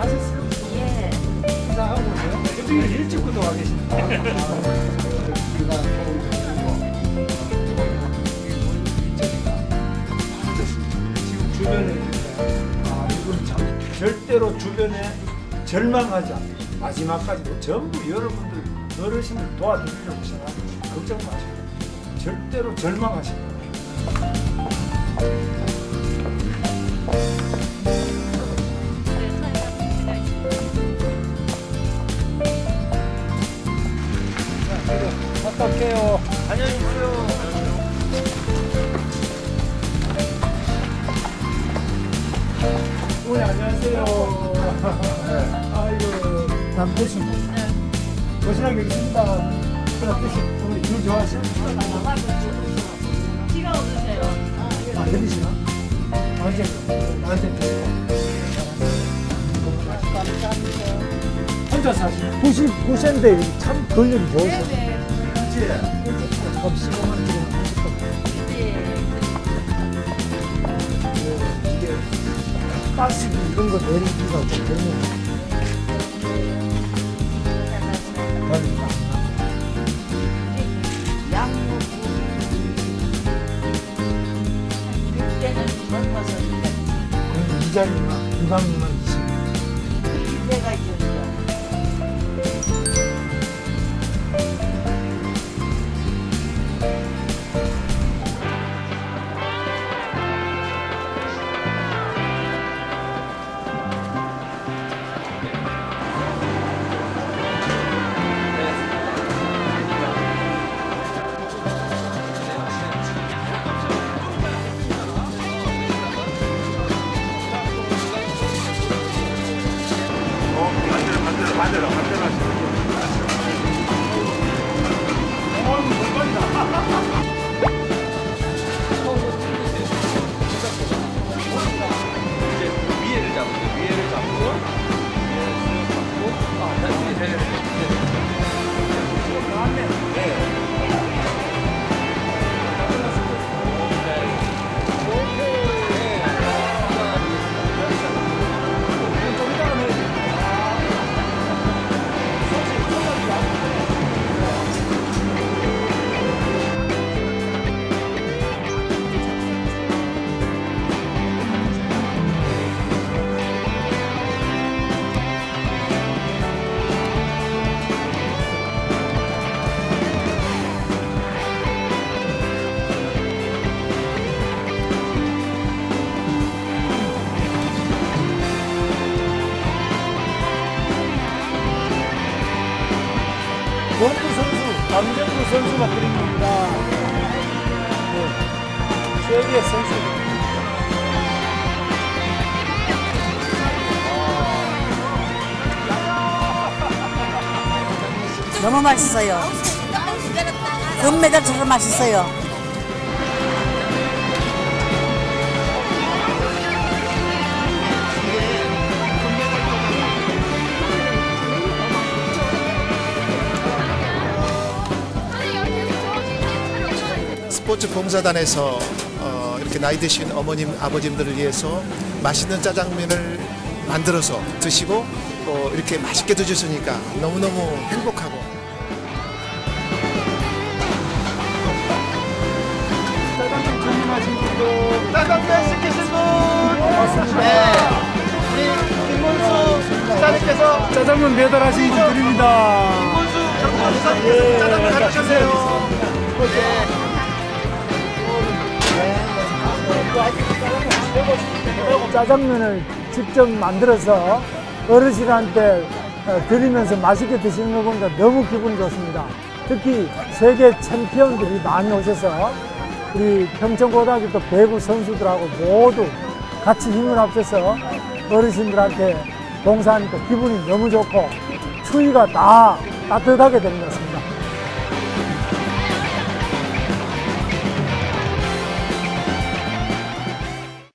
하셨어요? 예. 식사하고 오세요? 저쪽에 일찍부터 와 계십니다. 지금 주변에 절대로 주변에 절망하지 않고 마지막까지 전부 여러분들 어르신들 도와드리려고 생각합니다. 걱정 마시고 절대로 절망하시고 올게요. 안녕히 계세요. 어머니 안녕하세요. 아이고 남대신 거시랑 여기 있습니다. 그럼 뜻이 어머니 귤 좋아하시나? 키가 없으세요. 안 들리시나? 나한테 나한테. 혼자 사시나? 99세인데 참 근력이 좋으셔. 그치? 그럼 15만 원 이게 가스비 이런 거 내리기가 좀. 그러니까. 그때는 젊어서 그럼 이자님만, 유감님만 원투 선수, 남정구 선수가 그린 겁니다. 네. 세계 선수. 너무 맛있어요. 금메달처럼 맛있어요. 스포츠 봉사단에서 어, 이렇게 나이 드신 어머님 아버님들을 위해서 맛있는 짜장면을 만들어서 드시고 또 이렇게 맛있게 드셨으니까 너무너무 행복하고 짜장면 주문하신 분도 짜장면 시키신 분! 고맙습니다. 네. 우리 김문수 기사님께서 짜장면 배달하신 분 드립니다. 김문수 경북 기사님께서 짜장면 가져가세요. 짜장면을 직접 만들어서 어르신한테 어, 드리면서 맛있게 드시는 거 보니까 너무 기분이 좋습니다. 특히 세계 챔피언들이 많이 오셔서 우리 평천고등학교 또 배구 선수들하고 모두 같이 힘을 합쳐서 어르신들한테 봉사하니까 기분이 너무 좋고 추위가 다 따뜻하게 되는 것 같습니다.